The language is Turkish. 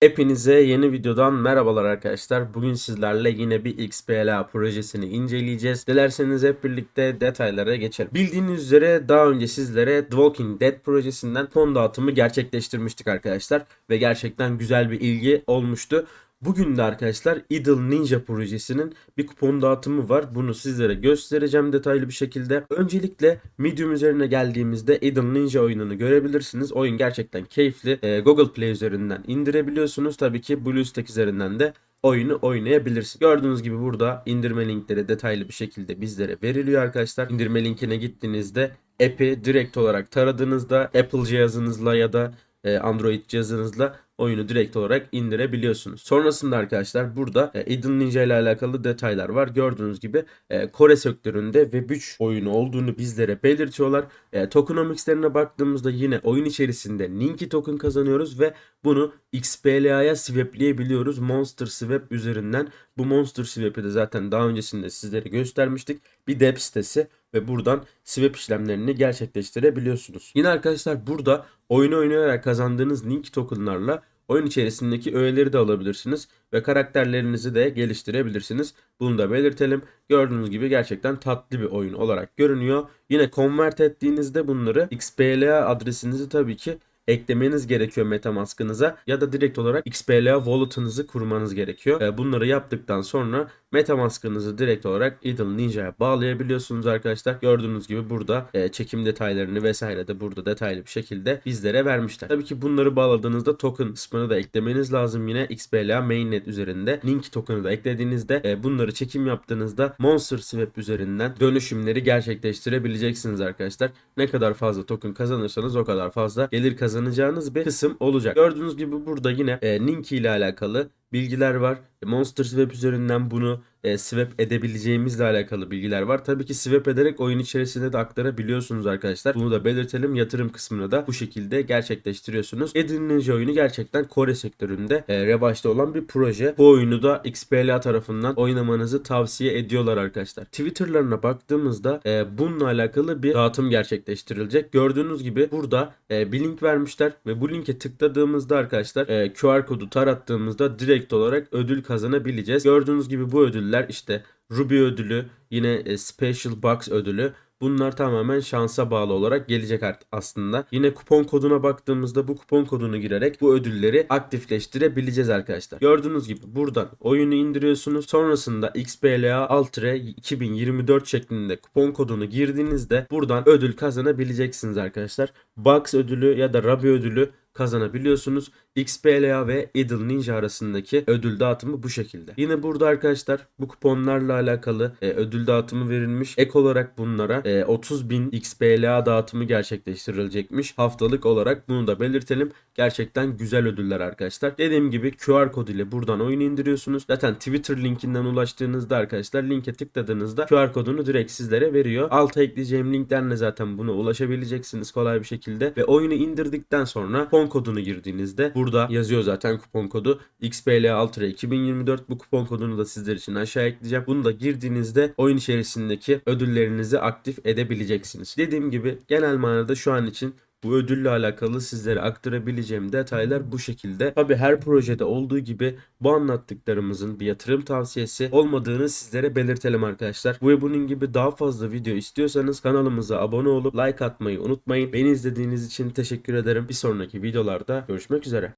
Hepinize yeni videodan merhabalar arkadaşlar. Bugün sizlerle yine bir XPLA projesini inceleyeceğiz. Dilerseniz hep birlikte detaylara geçelim. Bildiğiniz üzere daha önce sizlere The Walking Dead projesinden fon dağıtımı gerçekleştirmiştik arkadaşlar. Ve gerçekten güzel bir ilgi olmuştu. Bugün de arkadaşlar Idle Ninja projesinin bir kupon dağıtımı var. Bunu sizlere göstereceğim detaylı bir şekilde. Öncelikle Medium üzerine geldiğimizde Idle Ninja oyununu görebilirsiniz. Oyun gerçekten keyifli. Ee, Google Play üzerinden indirebiliyorsunuz. Tabii ki BlueStack üzerinden de oyunu oynayabilirsiniz. Gördüğünüz gibi burada indirme linkleri detaylı bir şekilde bizlere veriliyor arkadaşlar. İndirme linkine gittiğinizde app'i direkt olarak taradığınızda Apple cihazınızla ya da e, Android cihazınızla oyunu direkt olarak indirebiliyorsunuz. Sonrasında arkadaşlar burada e, Eden Ninja ile alakalı detaylar var. Gördüğünüz gibi e, Kore sektöründe Web 3 oyunu olduğunu bizlere belirtiyorlar. E, tokenomics'lerine baktığımızda yine oyun içerisinde Ninki token kazanıyoruz ve bunu XPLA'ya swapleyebiliyoruz. Monster Swap üzerinden. Bu Monster Swap'i de zaten daha öncesinde sizlere göstermiştik. Bir dep sitesi ve buradan swap işlemlerini gerçekleştirebiliyorsunuz. Yine arkadaşlar burada oyunu oynayarak kazandığınız Ninki tokenlarla oyun içerisindeki öğeleri de alabilirsiniz ve karakterlerinizi de geliştirebilirsiniz. Bunu da belirtelim. Gördüğünüz gibi gerçekten tatlı bir oyun olarak görünüyor. Yine convert ettiğinizde bunları XPLA adresinizi tabii ki eklemeniz gerekiyor Metamask'ınıza ya da direkt olarak XPLA wallet'ınızı kurmanız gerekiyor. E, Bunları yaptıktan sonra Metamask'ınızı direkt olarak Idle Ninja'ya bağlayabiliyorsunuz arkadaşlar. Gördüğünüz gibi burada e, çekim detaylarını vesaire de burada detaylı bir şekilde bizlere vermişler. Tabii ki bunları bağladığınızda token kısmını da eklemeniz lazım yine XPLA mainnet üzerinde. Link token'ı da eklediğinizde e, bunları çekim yaptığınızda Monster Swap üzerinden dönüşümleri gerçekleştirebileceksiniz arkadaşlar. Ne kadar fazla token kazanırsanız o kadar fazla gelir kazanacağınız bir kısım olacak. Gördüğünüz gibi burada yine e, Ninki ile alakalı bilgiler var. Monster Swap üzerinden bunu e, swap edebileceğimizle alakalı bilgiler var. Tabii ki swap ederek oyun içerisinde de aktarabiliyorsunuz arkadaşlar. Bunu da belirtelim. Yatırım kısmını da bu şekilde gerçekleştiriyorsunuz. Edin Ninja oyunu gerçekten Kore sektöründe e, revaçta olan bir proje. Bu oyunu da XPLA tarafından oynamanızı tavsiye ediyorlar arkadaşlar. Twitter'larına baktığımızda e, bununla alakalı bir dağıtım gerçekleştirilecek. Gördüğünüz gibi burada e, bir link vermişler ve bu linke tıkladığımızda arkadaşlar e, QR kodu tarattığımızda direkt olarak ödül kazanabileceğiz. Gördüğünüz gibi bu ödüller işte Ruby ödülü, yine e, Special Box ödülü. Bunlar tamamen şansa bağlı olarak gelecek aslında. Yine kupon koduna baktığımızda bu kupon kodunu girerek bu ödülleri aktifleştirebileceğiz arkadaşlar. Gördüğünüz gibi buradan oyunu indiriyorsunuz. Sonrasında XPLA Ultra 2024 şeklinde kupon kodunu girdiğinizde buradan ödül kazanabileceksiniz arkadaşlar. Box ödülü ya da Ruby ödülü kazanabiliyorsunuz. XPLA ve Idle Ninja arasındaki ödül dağıtımı bu şekilde. Yine burada arkadaşlar bu kuponlarla alakalı e, ödül dağıtımı verilmiş. Ek olarak bunlara e, 30 bin XPLA dağıtımı gerçekleştirilecekmiş. Haftalık olarak bunu da belirtelim. Gerçekten güzel ödüller arkadaşlar. Dediğim gibi QR kod ile buradan oyunu indiriyorsunuz. Zaten Twitter linkinden ulaştığınızda arkadaşlar linke tıkladığınızda QR kodunu direkt sizlere veriyor. Alta ekleyeceğim linklerle zaten buna ulaşabileceksiniz kolay bir şekilde. Ve oyunu indirdikten sonra kupon kodunu girdiğinizde burada yazıyor zaten kupon kodu XPLA Ultra 2024 bu kupon kodunu da sizler için aşağı ekleyeceğim. Bunu da girdiğinizde oyun içerisindeki ödüllerinizi aktif edebileceksiniz. Dediğim gibi genel manada şu an için bu ödülle alakalı sizlere aktarabileceğim detaylar bu şekilde. Tabi her projede olduğu gibi bu anlattıklarımızın bir yatırım tavsiyesi olmadığını sizlere belirtelim arkadaşlar. Bu ve bunun gibi daha fazla video istiyorsanız kanalımıza abone olup like atmayı unutmayın. Beni izlediğiniz için teşekkür ederim. Bir sonraki videolarda görüşmek üzere.